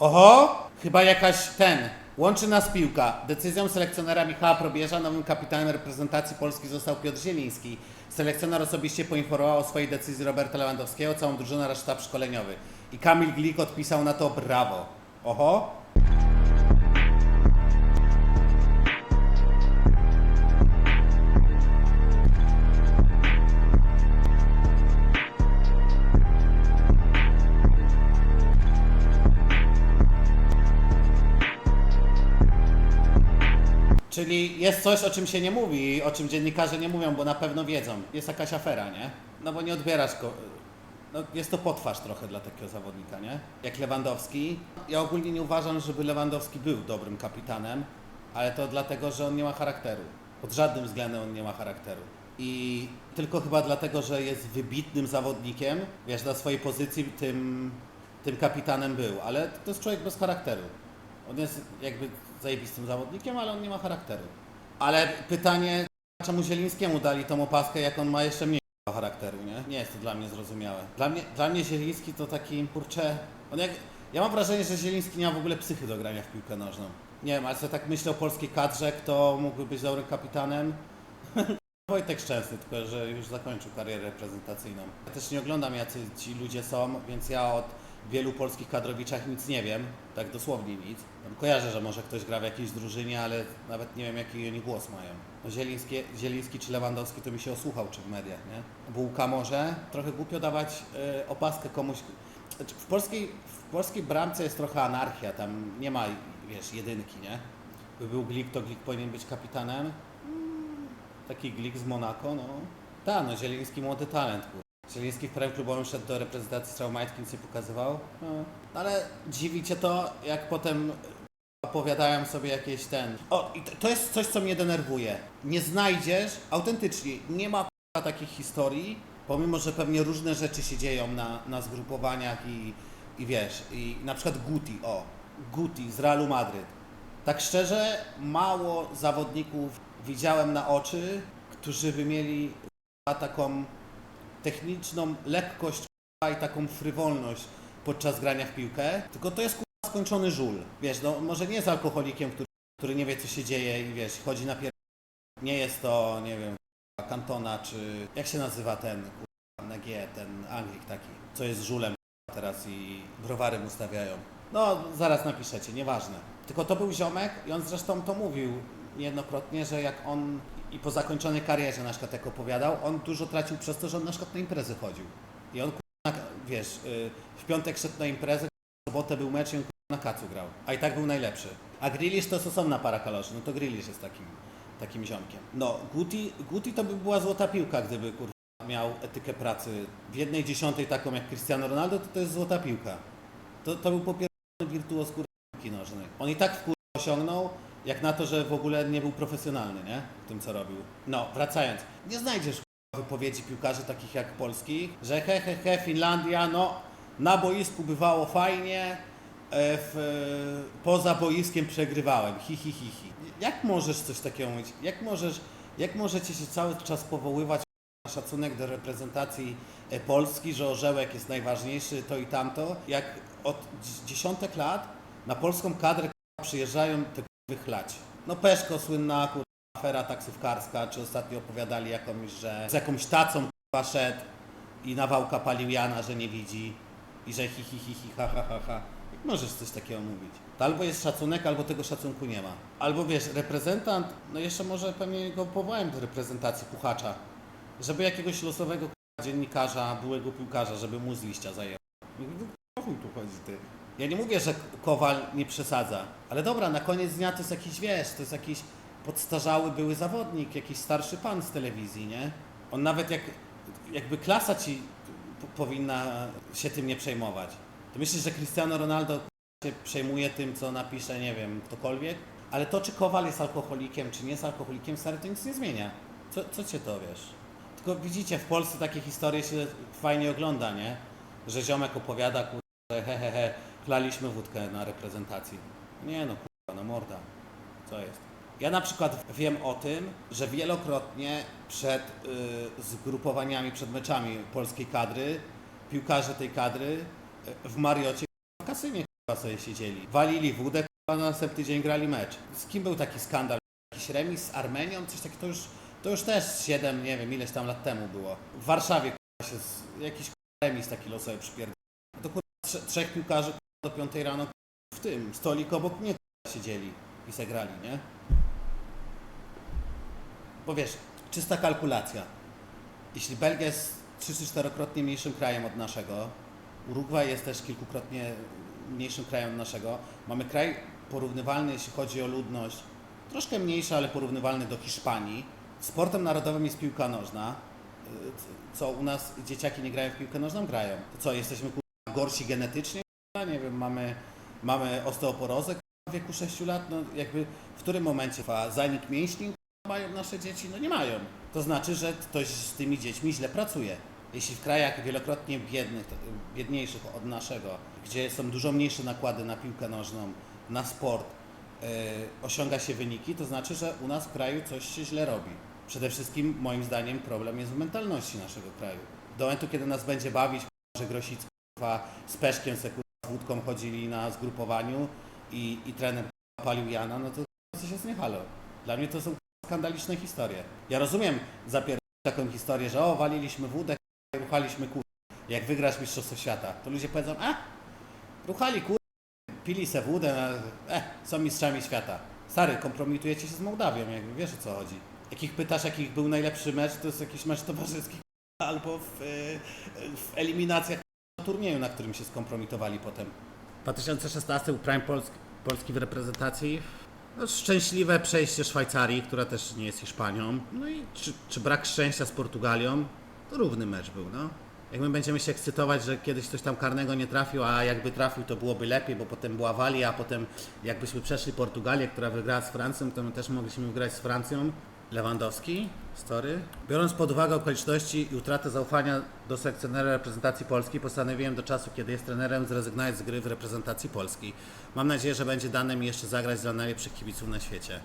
Oho! Chyba jakaś ten. Łączy nas piłka. Decyzją selekcjonera Michała Probierza nowym kapitanem reprezentacji Polski został Piotr Zieliński. Selekcjoner osobiście poinformował o swojej decyzji Roberta Lewandowskiego, całą drużynę oraz sztab szkoleniowy. I Kamil Glik odpisał na to brawo. Oho! Czyli jest coś, o czym się nie mówi, o czym dziennikarze nie mówią, bo na pewno wiedzą. Jest jakaś afera, nie? No bo nie odbierasz go. No, jest to potwarz trochę dla takiego zawodnika, nie? Jak Lewandowski. Ja ogólnie nie uważam, żeby Lewandowski był dobrym kapitanem, ale to dlatego, że on nie ma charakteru. Pod żadnym względem on nie ma charakteru. I tylko chyba dlatego, że jest wybitnym zawodnikiem, wiesz, na swojej pozycji tym, tym kapitanem był, ale to jest człowiek bez charakteru. On jest jakby zajebistym zawodnikiem, ale on nie ma charakteru. Ale pytanie, czemu Zielińskiemu dali tą opaskę, jak on ma jeszcze mniej charakteru, nie? Nie jest to dla mnie zrozumiałe. Dla mnie, dla mnie Zieliński to taki, kurczę, on jak... Ja mam wrażenie, że Zieliński nie ma w ogóle psychy do grania w piłkę nożną. Nie wiem, ale sobie tak myślę o polskiej kadrze, kto mógłby być dobrym kapitanem. Wojtek Szczęsny, tylko że już zakończył karierę reprezentacyjną. Ja też nie oglądam, jacy ci ludzie są, więc ja od wielu polskich kadrowiczach nic nie wiem, tak dosłownie nic. Tam kojarzę, że może ktoś gra w jakiejś drużynie, ale nawet nie wiem, jaki oni głos mają. No Zieliński, Zieliński czy Lewandowski to mi się osłuchał, czy w mediach, nie? Bułka może. Trochę głupio dawać y, opaskę komuś. Znaczy, W polskiej, w polskiej bramce jest trochę anarchia, tam nie ma, wiesz, jedynki, nie? By był Glik, to Glik powinien być kapitanem. Taki Glik z Monako, no. Tak, no Zieliński młody talent, kur. Zieliński w prawym klubowym szedł do reprezentacji Straumajtki, nic nie pokazywał. No. Ale dziwi cię to, jak potem opowiadają sobie jakieś ten... O, i to, to jest coś, co mnie denerwuje. Nie znajdziesz, autentycznie, nie ma k***a takich historii, pomimo, że pewnie różne rzeczy się dzieją na, na zgrupowaniach i, i wiesz, i na przykład Guti, o, Guti z Realu Madryt. Tak szczerze, mało zawodników widziałem na oczy, którzy by mieli k***a, taką techniczną lekkość i taką frywolność podczas grania w piłkę, tylko to jest skończony żul. Wiesz, no może nie jest alkoholikiem, który, który nie wie co się dzieje i wiesz, chodzi na pier... Nie jest to, nie wiem, k***a, Cantona czy jak się nazywa ten k***a, na G, ten Anglik taki, co jest żulem teraz i browary mu stawiają. No, zaraz napiszecie, nieważne. Tylko to był ziomek i on zresztą to mówił niejednokrotnie, że jak on i po zakończonej karierze na przykład jak opowiadał, on dużo tracił przez to, że on na przykład na imprezy chodził. I on, k***a, wiesz, y, w piątek szedł na imprezę, w sobotę był mecz i on na kacu grał. A i tak był najlepszy. A Grealish to jest osobna para kaloszy, no to Grealish jest takim, takim ziomkiem. No, Guti, Guti to by była złota piłka, gdyby kur... miał etykę pracy w jednej dziesiątej taką jak Cristiano Ronaldo, to to jest złota piłka. To, to był popierdolony wirtuoz kur... piłki nożnej. On i tak w kur... osiągnął, jak na to, że w ogóle nie był profesjonalny, nie? W tym, co robił. No, wracając. Nie znajdziesz wypowiedzi piłkarzy takich jak polskich, że he, he, he, Finlandia, no, na boisku bywało fajnie, e, w, poza boiskiem przegrywałem, hi, hi, hi, hi. Jak możesz coś takiego mówić? Jak możesz, jak możecie się cały czas powoływać na szacunek do reprezentacji e, Polski, że orzełek jest najważniejszy, to i tamto, jak od dzi- dziesiątek lat na polską kadrę k***a, przyjeżdżają te wychlać. No Peszko słynna kur... afera taksówkarska, czy ostatnio opowiadali jakąś, że z jakąś tacą k***a szedł i nawałka palił Jana, że nie widzi i że hi hi hi hi ha ha ha ha. Jak możesz coś takiego mówić? To albo jest szacunek, albo tego szacunku nie ma. Albo wiesz, reprezentant, no jeszcze może pewnie go powołałem do reprezentacji puchacza, żeby jakiegoś losowego k***a, dziennikarza, byłego piłkarza, żeby mu z liścia zajęło. O chuj tu chodzi ty. Ja nie mówię, że Kowal nie przesadza, ale dobra, na koniec dnia to jest jakiś, wiesz, to jest jakiś podstarzały były zawodnik, jakiś starszy pan z telewizji, nie? On nawet jak, jakby klasa ci powinna się tym nie przejmować. To myślisz, że Cristiano Ronaldo się przejmuje tym, co napisze, nie wiem, ktokolwiek? Ale to, czy Kowal jest alkoholikiem, czy nie jest alkoholikiem, stary, to nic nie zmienia. Co, co cię to, wiesz? Tylko widzicie, w Polsce takie historie się fajnie ogląda, nie? Że ziomek opowiada, kur... że he, he, he, chlaliśmy wódkę na reprezentacji. Nie no, kurwa, no morda. Co jest? Ja na przykład wiem o tym, że wielokrotnie przed y, zgrupowaniami, przed meczami polskiej kadry, piłkarze tej kadry y, w Mariocie w kasynie kurwa, sobie siedzieli. Walili wódę, kurwa, na następny dzień grali mecz. Z kim był taki skandal? Jakiś remis z Armenią? Coś takiego, to już, to już też 7, nie wiem, ileś tam lat temu było. W Warszawie kurwa, się z, jakiś kurwa, remis taki losowy przypierdolił. To kurwa, trze, trzech piłkarzy do 5 rano w tym stolik obok mnie siedzieli i se grali, nie? Bo wiesz, czysta kalkulacja. Jeśli Belgia jest 3 czy 4-krotnie mniejszym krajem od naszego, Urugwaj jest też kilkukrotnie mniejszym krajem od naszego, mamy kraj porównywalny, jeśli chodzi o ludność, troszkę mniejszy, ale porównywalny do Hiszpanii. Sportem narodowym jest piłka nożna. Y, Co u nas dzieciaki nie grają w piłkę nożną? Grają. To co, jesteśmy gorsi genetycznie? Nie wiem, mamy, mamy osteoporozę w wieku 6 lat? No jakby w którym momencie zanik mięśni mają nasze dzieci? No nie mają. To znaczy, że ktoś z tymi dziećmi źle pracuje. Jeśli w krajach wielokrotnie biednych, biedniejszych od naszego, gdzie są dużo mniejsze nakłady na piłkę nożną, na sport, yy, osiąga się wyniki, to znaczy, że u nas w kraju coś się źle robi. Przede wszystkim, moim zdaniem, problem jest w mentalności naszego kraju. Do momentu, kiedy nas będzie bawić, że Grosicki kurwa, z Peszkiem se, wódką chodzili na zgrupowaniu i, i trener palił Jana, no to coś jest nie halo. Dla mnie to są skandaliczne historie. Ja rozumiem zapier taką historię, że o, waliliśmy wódę, ruchaliśmy kur... Jak wygrasz Mistrzostwo Świata, to ludzie powiedzą, a, ruchali kur... pili se wódę, na... e, są mistrzami świata. Stary, kompromitujecie się z Mołdawią, jakby wiesz o co chodzi. Jakich pytasz, jakich był najlepszy mecz, to jest jakiś mecz towarzyski albo w, y, w eliminacjach turnieju, na którym się skompromitowali potem. 2016 był Prime Polski, Polski w reprezentacji. No, szczęśliwe przejście Szwajcarii, która też nie jest Hiszpanią. No i czy, czy brak szczęścia z Portugalią? To równy mecz był, no. Jak my będziemy się ekscytować, że kiedyś ktoś tam karnego nie trafił, a jakby trafił, to byłoby lepiej, bo potem była Walia, a potem jakbyśmy przeszli Portugalię, która wygrała z Francją, to my też mogliśmy wygrać z Francją. Lewandowski, story. Biorąc pod uwagę okoliczności i utratę zaufania do selekcjonera reprezentacji Polski, postanowiłem do czasu, kiedy jest trenerem, zrezygnować z gry w reprezentacji Polski. Mam nadzieję, że będzie dane mi jeszcze zagrać dla najlepszych kibiców na świecie.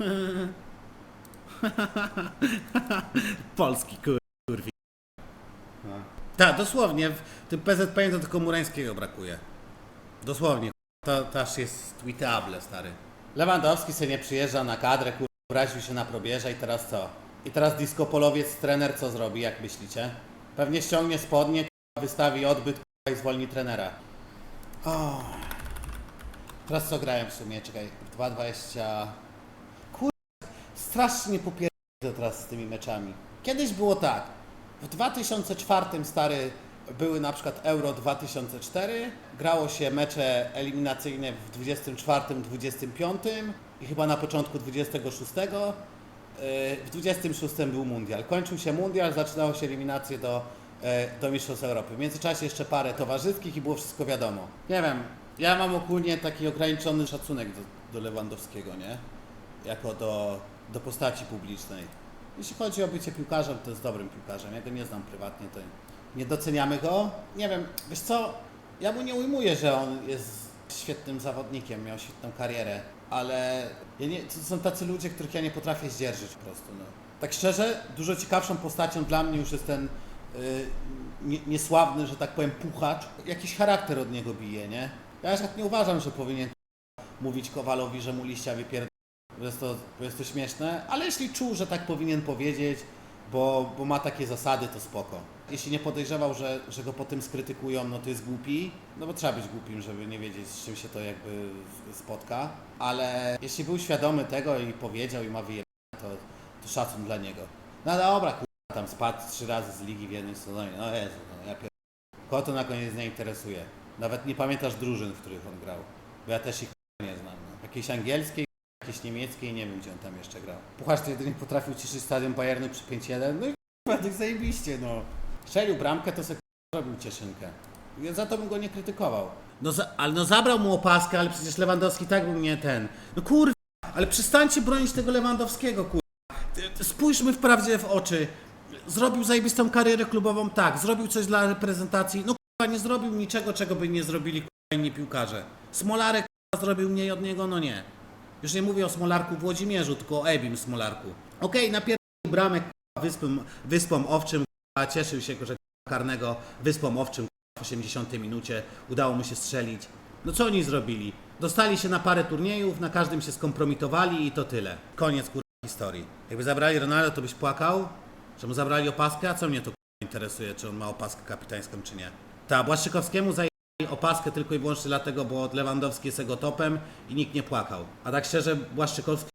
Polski kur... kurwi. Tak, dosłownie. W tym PZP to tylko Murańskiego brakuje. Dosłownie. To, aż jest tweetable, stary. Lewandowski sobie nie przyjeżdża na kadrę, kur... obraził się na probierze i teraz co? I teraz disco polowiec trener co zrobi, jak myślicie? Pewnie ściągnie spodnie, wystawi odbyt i zwolni trenera. O. Teraz co grałem w sumie? Czekaj, 2.20... Kur... Strasznie popier... to teraz z tymi meczami. Kiedyś było tak. W 2004 stary były na przykład Euro 2004, grało się mecze eliminacyjne w 24, 25 i chyba na początku 26. Yy, W 26 był mundial. Kończył się mundial, zaczynało się eliminacje do, e, do Mistrzostw Europy. W międzyczasie jeszcze parę towarzyskich i było wszystko wiadomo. Nie wiem, ja mam ogólnie taki ograniczony szacunek do, do Lewandowskiego, nie? Jako do, do postaci publicznej. Jeśli chodzi o bycie piłkarzem, to jest dobrym piłkarzem. Ja go nie znam prywatnie, to nie doceniamy go. Nie wiem, wiesz co, ja mu nie ujmuję, że on jest świetnym zawodnikiem, miał świetną karierę, ale ja nie, to są tacy ludzie, których ja nie potrafię zdzierżyć po prostu. No. Tak szczerze, dużo ciekawszą postacią dla mnie już jest ten y, nie, niesławny, że tak powiem, puchacz. Jakiś charakter od niego bije, nie? Ja tak nie uważam, że powinien mówić Kowalowi, że mu liścia wypierd... Bo jest to, jest to śmieszne, ale jeśli czuł, że tak powinien powiedzieć, bo, bo ma takie zasady, to spoko. Jeśli nie podejrzewał, że, że go po tym skrytykują, no to jest głupi, no bo trzeba być głupim, żeby nie wiedzieć, z czym się to jakby spotka. Ale jeśli był świadomy tego i powiedział i ma wyjebane, to, to szacun dla niego. No dobra, kurwa, tam spadł trzy razy z ligi w jednym sezonie, no Jezu, no ja pier... Kogo to na koniec nie interesuje? Nawet nie pamiętasz drużyn, w których on grał. Bo ja też ich nie znam. No. Jakiejś angielskiej, jakiejś niemieckiej, nie wiem gdzie on tam jeszcze grał. Pucharz to jedynie potrafił ciszyć stadion Bayernu przy 5-1, no i tak zajebiście, no. Strzelił bramkę, to sobie zrobił cieszynkę. Ja za to bym go nie krytykował. No, za, ale no zabrał mu opaskę, ale przecież Lewandowski tak był nie ten. No kurwa, ale przestańcie bronić tego Lewandowskiego, kurwa. Spójrzmy wprawdzie w oczy. Zrobił zajebistą karierę klubową, tak. Zrobił coś dla reprezentacji. No kurwa, nie zrobił niczego, czego by nie zrobili kurwa, inni piłkarze. Smolarek kurwa, zrobił mniej od niego, no nie. Już nie mówię o Smolarku w Włodzimierzu, tylko o Ebim Smolarku. Okej, okay, napierdolił bramek kurwa, wyspom, wyspom owczym, cieszył się, że karnego wyspom owczym w 80 minucie, udało mu się strzelić. No co oni zrobili? Dostali się na parę turniejów, na każdym się skompromitowali i to tyle. Koniec kurwa historii. Jakby zabrali Ronaldo, to byś płakał, że mu zabrali opaskę, a co mnie to interesuje, czy on ma opaskę kapitańską, czy nie. Ta, Błaszczykowskiemu zajęli opaskę tylko i wyłącznie dlatego, bo Lewandowski jest jego topem i nikt nie płakał. A tak szczerze, Błaszczykowski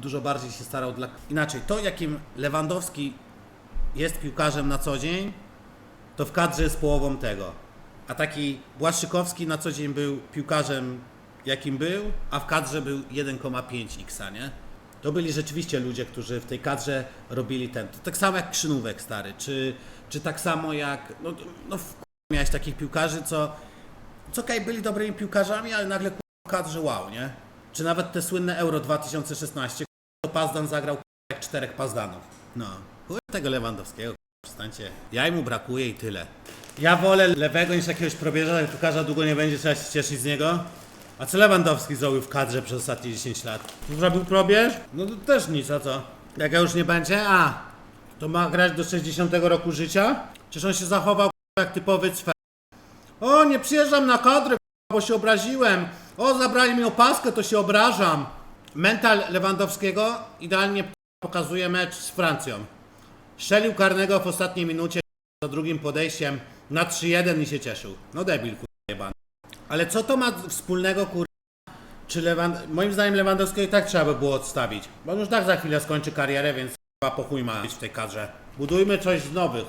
dużo bardziej się starał dla... Inaczej, to jakim Lewandowski jest piłkarzem na co dzień, to w kadrze jest połową tego. A taki Błaszczykowski na co dzień był piłkarzem jakim był, a w kadrze był 1,5 x, nie? To byli rzeczywiście ludzie, którzy w tej kadrze robili ten. To tak samo jak Krzynówek stary, czy, czy tak samo jak. No, no miałeś takich piłkarzy, co. Co okej, byli dobrymi piłkarzami, ale nagle w kadrze wow, nie? Czy nawet te słynne Euro 2016, to Pazdan zagrał jak czterech Pazdanów. No. Chuj tego Lewandowskiego, przestańcie. Jaj mu brakuje i tyle. Ja wolę lewego niż jakiegoś probierza, jak piłkarza długo nie będzie, trzeba się cieszyć z niego. A co Lewandowski zrobił w kadrze przez ostatnie 10 lat? Zrobił probierz? No to też nic, a co? Jak już nie będzie? A, to ma grać do 60 roku życia? Czyż on się zachował jak typowy cwe? O, nie przyjeżdżam na kadrę, bo się obraziłem. O, zabrali mi opaskę, to się obrażam. Mental Lewandowskiego idealnie pokazuje mecz z Francją. Strzelił karnego w ostatniej minucie za drugim podejściem na 3-1 i się cieszył. No debil, kur... jebany. Ale co to ma wspólnego, kur... Czy Lewand... Moim zdaniem Lewandowskiego i tak trzeba by było odstawić. Bo on już tak za chwilę skończy karierę, więc chyba po chuj ma być w tej kadrze. Budujmy coś z nowych.